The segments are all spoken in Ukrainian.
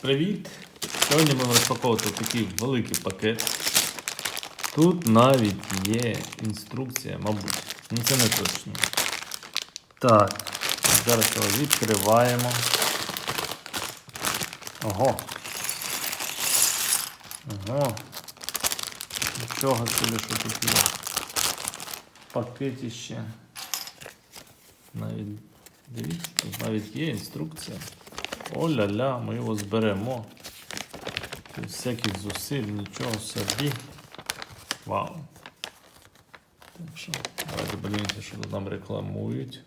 Привіт! Сьогодні ми розпаковувати такий великий пакет. Тут навіть є інструкція, мабуть. Ну це не точно. Так, зараз його відкриваємо. Ого. Ого. Нічого собі, що тут є. Пакеті ще. Навіть дивіться, тут навіть є інструкція. О-ля-ля, ми його зберемо. Без всяких зусиль, нічого собі. Вау. Так що, давайте подивимося, що тут нам рекламують.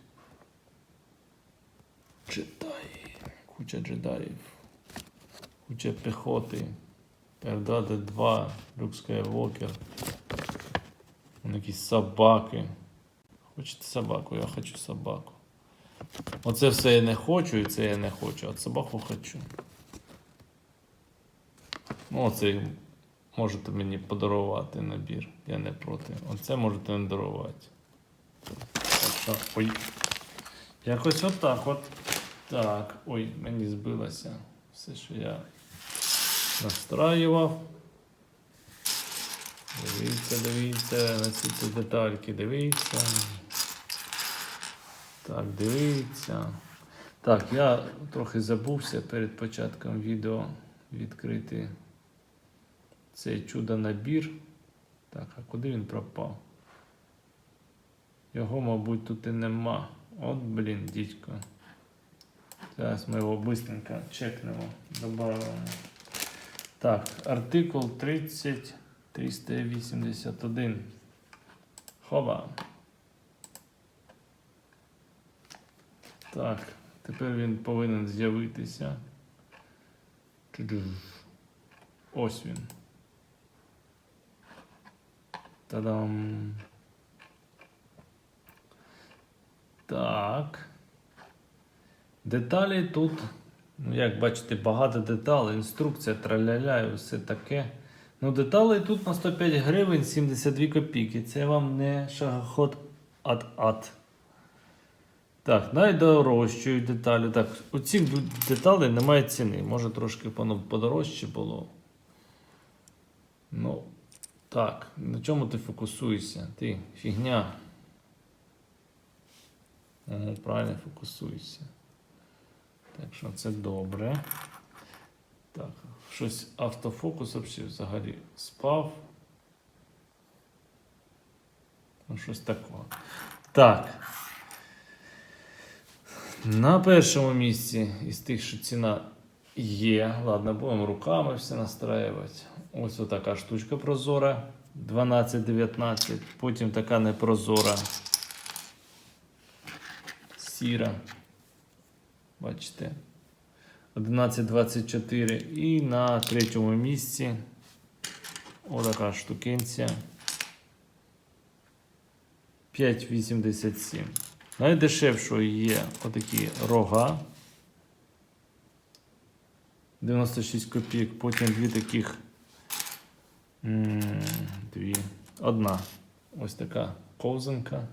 Джедаї. Куча джедаїв. Куча піхоти. Пердати 2, Люк Скайвокер. Якісь собаки. Хочете собаку? Я хочу собаку. Оце все я не хочу, і це я не хочу, а собаку хочу. Ну, оце можете мені подарувати набір. Я не проти. Оце можете не дарувати. Так що, ой. Якось отак от. Так, ой, мені збилося все, що я настраював. Дивіться, дивіться, на ці детальки, дивіться. Так, дивіться. Так, я трохи забувся перед початком відео відкрити цей чудо-набір. Так, а куди він пропав? Його, мабуть, тут і нема. От, блін, дідько. Зараз ми його быстренько чекнемо, добавимо. Так, артикул 30 381. Хоба. Так, тепер він повинен з'явитися. Ось він. Та-дам. Так. Деталі тут, ну як бачите, багато деталей, інструкція, траляля і все таке. Ну, деталей тут на 105 гривень 72 копійки. Це вам не шагоход ад-ад. Так, найдорожчої деталі. Так, у цих деталей немає ціни. Може трошки воно подорожче було. Ну, так, на чому ти фокусуєшся? Ти фігня. Ага, правильно фокусуєшся. Так що це добре. Так, щось автофокус взагалі спав. Ну, щось такого. Так. На першому місці із тих, що ціна є. Ладно, будемо руками все настраювати. Ось отака штучка прозора. 12-19. Потім така непрозора. Сіра. Бачите. 11.24 і на третьому місці отака штукенція 5,87. Найдешевшою є отакі рога 96 копійок, потім дві таких дві. Одна ось така ковзанка.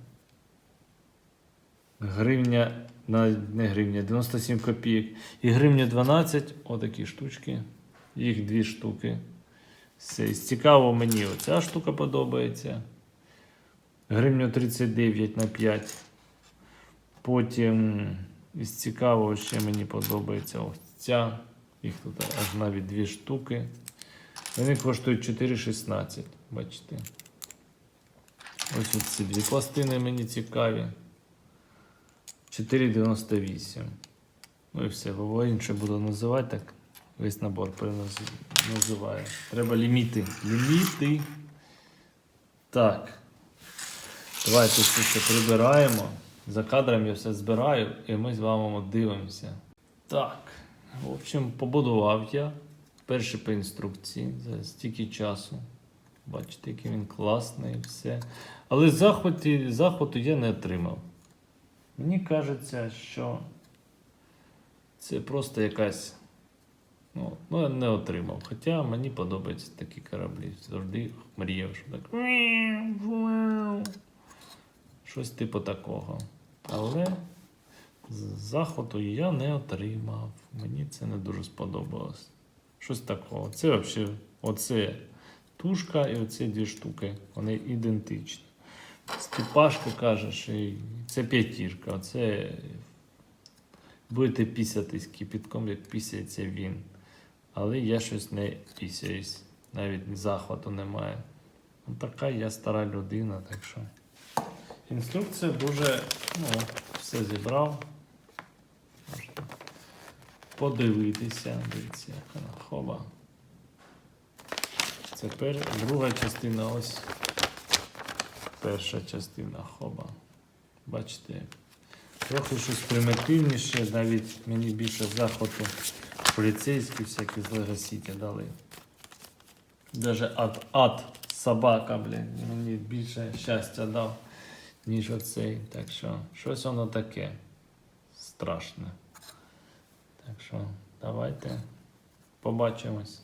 Гривня, не гривня, 97 копійок. І гривня 12, отакі штучки. Їх дві штуки. Все. Цікаво мені оця штука подобається. Гривню 39 на 5. Потім із цікавого ще мені подобається ось ця. Їх тут аж навіть дві штуки. Вони коштують 4,16. Бачите. Ось от ці дві пластини мені цікаві. 4,98. Ну і все, бо інше буду називати так. Весь набор називаю. Треба ліміти. Ліміти. Так. Давайте все це прибираємо. За кадром я все збираю і ми з вами дивимося. Так. В общем, побудував я. Перший по інструкції за стільки часу. Бачите, який він класний і все. Але захваті, захвату я не отримав. Мені кажеться, що це просто якась. Ну, ну я не отримав. Хоча мені подобаються такі кораблі. Завжди мріяв, що так. Щось типу такого. Але З- Заходу я не отримав. Мені це не дуже сподобалось. Щось такого. Це взагалі, оце тушка і оці дві штуки. Вони ідентичні. Степашка каже, що це п'ятірка. Оце будете пісятись кипітком, як пісяється він. Але я щось не пісяюсь. Навіть захвату немає. Ну, така я стара людина, так що. Інструкція дуже, ну, все зібрав. Подивитися. Дивіться, як вона хоба. Це пер... друга частина, ось перша частина хоба. Бачите. Трохи щось примітивніше, навіть мені більше захвату поліцейські всякі з Лего Сіті дали. Даже ад, ад собака, блін, мені більше щастя дав, ніж оцей. Так що щось воно таке страшне. Так що давайте побачимось.